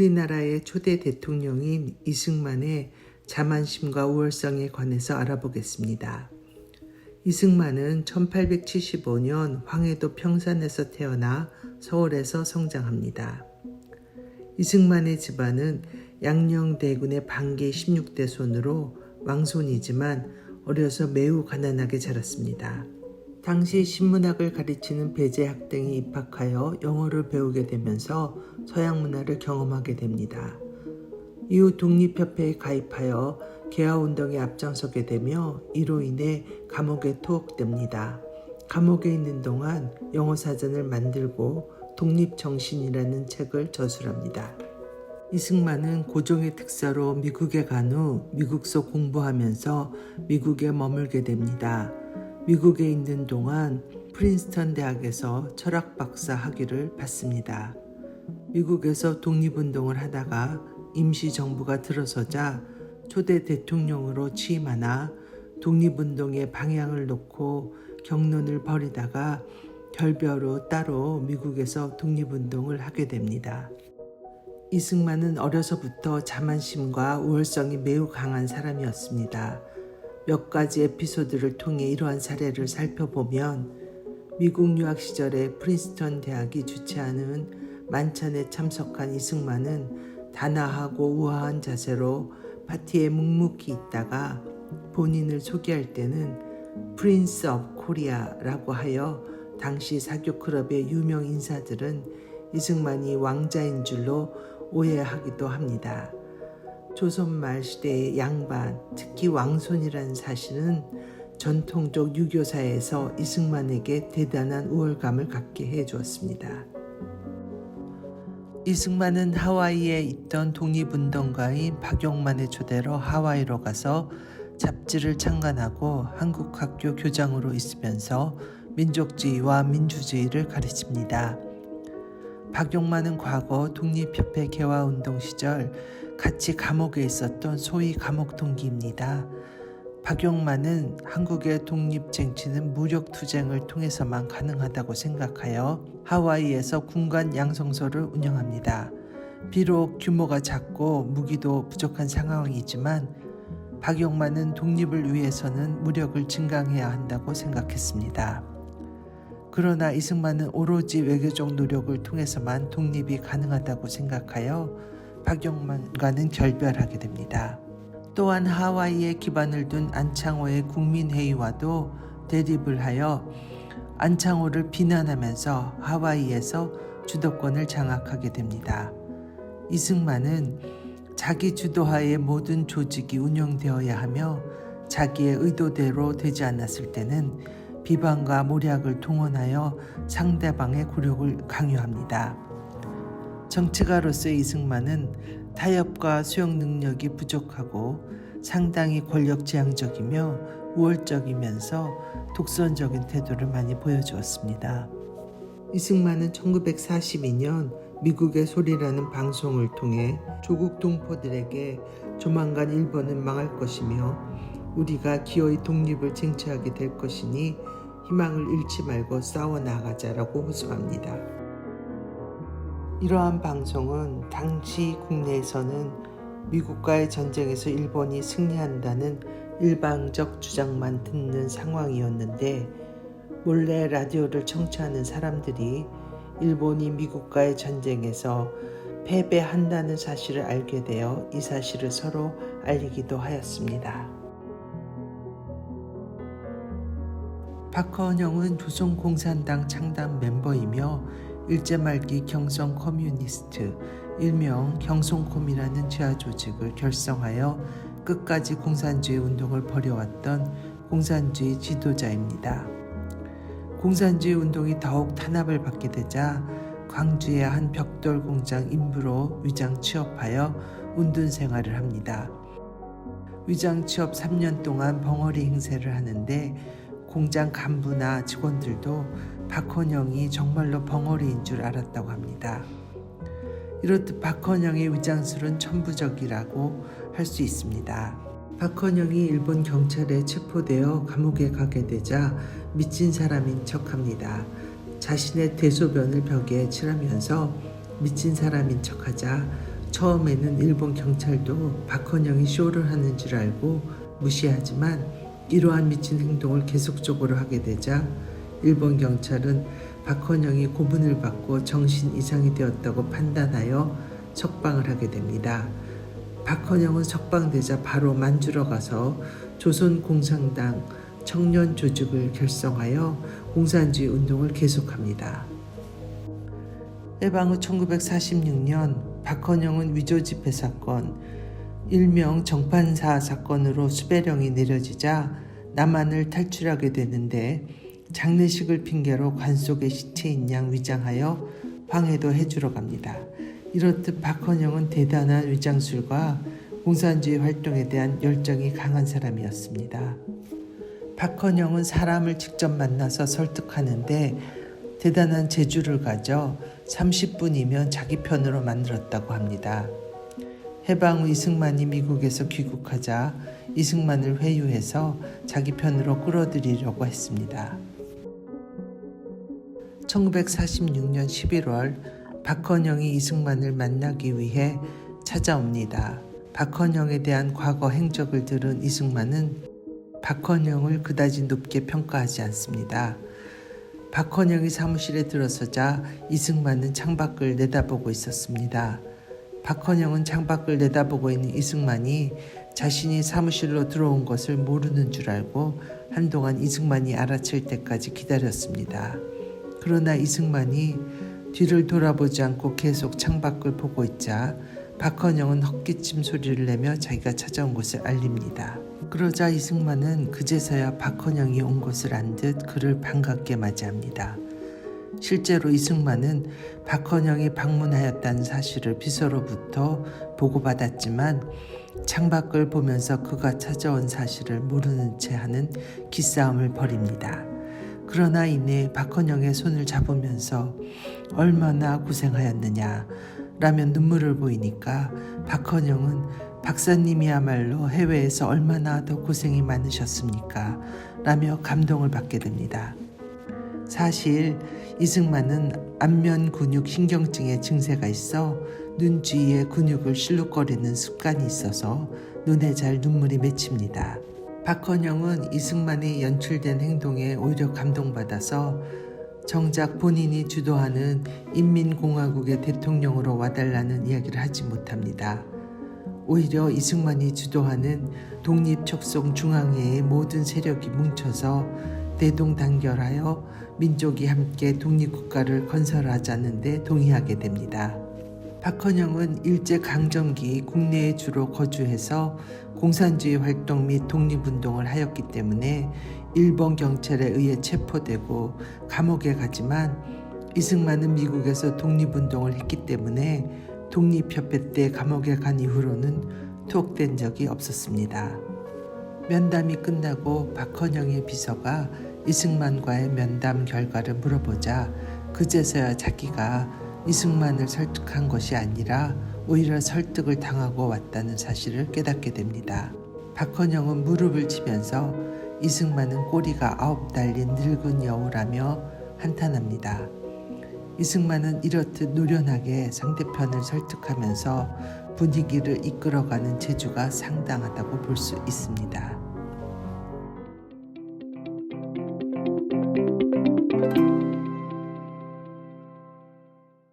우리나라의 초대 대통령인 이승만의 자만심과 우월성에 관해서 알아보겠습니다. 이승만은 1875년 황해도 평산에서 태어나 서울에서 성장합니다. 이승만의 집안은 양녕대군의 반기 16대 손으로 왕손이지만 어려서 매우 가난하게 자랐습니다. 당시 신문학을 가르치는 배제 학생이 입학하여 영어를 배우게 되면서 서양 문화를 경험하게 됩니다. 이후 독립협회에 가입하여 개화운동에 앞장서게 되며 이로 인해 감옥에 투옥됩니다. 감옥에 있는 동안 영어 사전을 만들고 독립정신이라는 책을 저술합니다. 이승만은 고종의 특사로 미국에 간 후 미국서 공부하면서 미국에 머물게 됩니다. 미국에 있는 동안 프린스턴 대학에서 철학 박사 학위를 받습니다. 미국에서 독립운동을 하다가 임시정부가 들어서자 초대 대통령으로 취임하나 독립운동의 방향을 놓고 경론을 벌이다가 결별로 따로 미국에서 독립운동을 하게 됩니다. 이승만은 어려서부터 자만심과 우월성이 매우 강한 사람이었습니다. 몇 가지 에피소드를 통해 이러한 사례를 살펴보면 미국 유학 시절에 프린스턴 대학이 주최하는 만찬에 참석한 이승만은 단아하고 우아한 자세로 파티에 묵묵히 있다가 본인을 소개할 때는 프린스 업 코리아라고 하여 당시 사교 클럽의 유명 인사들은 이승만이 왕자인 줄로 오해하기도 합니다. 조선 말 시대의 양반, 특히 왕손이라는 사실은 전통적 유교사에서 이승만에게 대단한 우월감을 갖게 해 주었습니다. 이승만은 하와이에 있던 독립운동가인 박용만의 초대로 하와이로 가서 잡지를 창간하고 한국 학교 교장으로 있으면서 민족주의와 민주주의를 가르칩니다. 박용만은 과거 독립협회 개화운동 시절 같이 감옥에 있었던 소위 감옥 동기입니다. 박용만은 한국의 독립쟁취는 무력투쟁을 통해서만 가능하다고 생각하여 하와이에서 군관 양성소를 운영합니다. 비록 규모가 작고 무기도 부족한 상황이지만 박용만은 독립을 위해서는 무력을 증강해야 한다고 생각했습니다. 그러나 이승만은 오로지 외교적 노력을 통해서만 독립이 가능하다고 생각하여 박용만과는 결별하게 됩니다. 또한 하와이에 기반을 둔 안창호의 국민회의와도 대립을 하여 안창호를 비난하면서 하와이에서 주도권을 장악하게 됩니다. 이승만은 자기 주도하에 모든 조직이 운영되어야 하며 자기의 의도대로 되지 않았을 때는 비방과 모략을 동원하여 상대방의 굴욕을 강요합니다. 정치가로서의 이승만은 타협과 수용 능력이 부족하고 상당히 권력지향적이며 우월적이면서 독선적인 태도를 많이 보여주었습니다. 이승만은 1942년 미국의 소리라는 방송을 통해 조국 동포들에게 조만간 일본은 망할 것이며 우리가 기어이 독립을 쟁취하게 될 것이니 희망을 잃지 말고 싸워 나가자라고 호소합니다. 이러한 방송은 당시 국내에서는 미국과의 전쟁에서 일본이 승리한다는 일방적 주장만 듣는 상황이었는데 몰래 라디오를 청취하는 사람들이 일본이 미국과의 전쟁에서 패배한다는 사실을 알게 되어 이 사실을 서로 알리기도 하였습니다. 박헌영은 조선공산당 창당 멤버이며 일제 말기 경성 커뮤니스트 일명 경송콤이라는 지하 조직을 결성하여 끝까지 공산주의 운동을 벌여왔던 공산주의 지도자입니다. 공산주의 운동이 더욱 탄압을 받게 되자 광주의 한 벽돌 공장 인부로 위장 취업하여 운둔 생활을 합니다. 위장 취업 3년 동안 벙어리 행세를 하는데 공장 간부나 직원들도 박헌영이 정말로 벙어리인 줄 알았다고 합니다. 이렇듯 박헌영의 위장술은 천부적이라고 할 수 있습니다. 박헌영이 일본 경찰에 체포되어 감옥에 가게 되자 미친 사람인 척합니다. 자신의 대소변을 벽에 칠하면서 미친 사람인 척하자 처음에는 일본 경찰도 박헌영이 쇼를 하는 줄 알고 무시하지만 이러한 미친 행동을 계속적으로 하게 되자 일본 경찰은 박헌영이 고문을 받고 정신 이상이 되었다고 판단하여 석방을 하게 됩니다. 박헌영은 석방되자 바로 만주러 가서 조선공산당 청년 조직을 결성하여 공산주의 운동을 계속합니다. 해방 후 1946년 박헌영은 위조 집회 사건, 일명 정판사 사건으로 수배령이 내려지자 남한을 탈출하게 되는데 장례식을 핑계로 관 속에 시체인 양 위장하여 황해도 해주러 갑니다. 이렇듯 박헌영은 대단한 위장술과 공산주의 활동에 대한 열정이 강한 사람이었습니다. 박헌영은 사람을 직접 만나서 설득하는데 대단한 재주를 가져 30분이면 자기 편으로 만들었다고 합니다. 해방 후 이승만이 미국에서 귀국하자 이승만을 회유해서 자기 편으로 끌어들이려고 했습니다. 1946년 11월 박헌영이 이승만을 만나기 위해 찾아옵니다. 박헌영에 대한 과거 행적을 들은 이승만은 박헌영을 그다지 높게 평가하지 않습니다. 박헌영이 사무실에 들어서자 이승만은 창밖을 내다보고 있었습니다. 박헌영은 창밖을 내다보고 있는 이승만이 자신이 사무실로 들어온 것을 모르는 줄 알고 한동안 이승만이 알아챌 때까지 기다렸습니다. 그러나 이승만이 뒤를 돌아보지 않고 계속 창밖을 보고 있자 박헌영은 헛기침 소리를 내며 자기가 찾아온 것을 알립니다. 그러자 이승만은 그제서야 박헌영이 온 것을 안 듯 그를 반갑게 맞이합니다. 실제로 이승만은 박헌영이 방문하였다는 사실을 비서로부터 보고받았지만 창밖을 보면서 그가 찾아온 사실을 모르는 채 하는 기싸움을 벌입니다. 그러나 이내 박헌영의 손을 잡으면서 얼마나 고생하였느냐 라며 눈물을 보이니까 박헌영은 박사님이야말로 해외에서 얼마나 더 고생이 많으셨습니까? 라며 감동을 받게 됩니다. 사실 이승만은 안면 근육 신경증의 증세가 있어 눈 주위에 근육을 실룩거리는 습관이 있어서 눈에 잘 눈물이 맺힙니다. 박헌영은 이승만의 연출된 행동에 오히려 감동받아서 정작 본인이 주도하는 인민공화국의 대통령으로 와달라는 이야기를 하지 못합니다. 오히려 이승만이 주도하는 독립척송 중앙회의 모든 세력이 뭉쳐서 대동단결하여 민족이 함께 독립국가를 건설하자는 데 동의하게 됩니다. 박헌영은 일제 강점기 국내에 주로 거주해서 공산주의 활동 및 독립운동을 하였기 때문에 일본 경찰에 의해 체포되고 감옥에 가지만 이승만은 미국에서 독립운동을 했기 때문에 독립협회 때 감옥에 간 이후로는 투옥된 적이 없었습니다. 면담이 끝나고 박헌영의 비서가 이승만과의 면담 결과를 물어보자 그제서야 자기가 이승만을 설득한 것이 아니라 오히려 설득을 당하고 왔다는 사실을 깨닫게 됩니다. 박헌영은 무릎을 치면서 이승만은 꼬리가 아홉 달린 늙은 여우라며 한탄합니다. 이승만은 이렇듯 노련하게 상대편을 설득하면서 분위기를 이끌어가는 재주가 상당하다고 볼 수 있습니다.